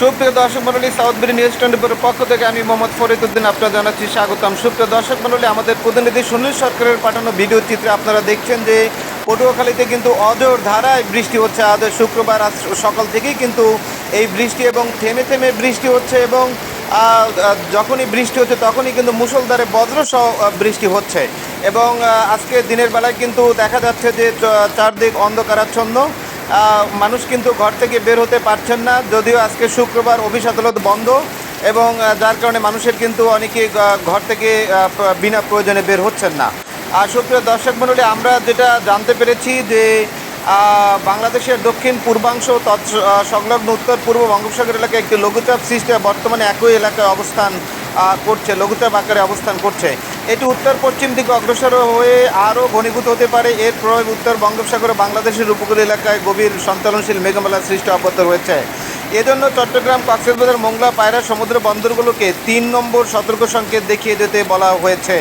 সুপ্রিয় দর্শক মন্ডলী সাউথ বিডি নিউজ টোয়েন্টি ফোরের পক্ষ থেকে আমি মোহাম্মদ ফরিদুদ্দিন আপনার জানাচ্ছি স্বাগতম। সুপ্রিয় দর্শক মন্ডলী আমাদের প্রতিনিধি সুনীল সরকারের পাঠানো ভিডিও চিত্রে আপনারা দেখছেন যে পটুয়াখালীতে কিন্তু অজর ধারায় বৃষ্টি হচ্ছে। আজ শুক্রবার, আজ সকাল থেকেই কিন্তু এই বৃষ্টি এবং থেমে থেমে বৃষ্টি হচ্ছে এবং যখনই বৃষ্টি হচ্ছে তখনই কিন্তু মুষলধারে বজ্রসহ বৃষ্টি হচ্ছে। এবং আজকে দিনের বেলায় কিন্তু দেখা যাচ্ছে যে চারদিক অন্ধকারাচ্ছন্ন। মানুষ কিন্তু ঘর থেকে বের হতে পারছেন না। যদিও আজকে শুক্রবার অফিস আদালত বন্ধ এবং যার কারণে মানুষের কিন্তু অনেকে ঘর থেকে বিনা প্রয়োজনে বের হচ্ছেন না। আর সুপ্রিয় দর্শক মণ্ডলী, আমরা যেটা জানতে পেরেছি যে বাংলাদেশের দক্ষিণ পূর্বাংশ তৎ সংলগ্ন উত্তর পূর্ব বঙ্গোপসাগর এলাকায় একটি লঘুচাপ সৃষ্টি বর্তমানে একই এলাকায় অবস্থান করছে, লঘুচাপ আকারে অবস্থান করছে। এটি উত্তর পশ্চিম দিকে অগ্রসর হয়ে আরও ঘনীভূত হতে পারে। এর প্রভাবে উত্তর বঙ্গোপসাগরে বাংলাদেশের উপকূল এলাকায় গভীর সঞ্চালনশীল মেঘমালা সৃষ্টি অব্যাহত রয়েছে। এজন্য চট্টগ্রাম, কক্সবাজার, মোংলা, পায়রা সমুদ্র বন্দরগুলোকে তিন নম্বর সতর্ক সংকেত দেখিয়ে যেতে বলা হয়েছে।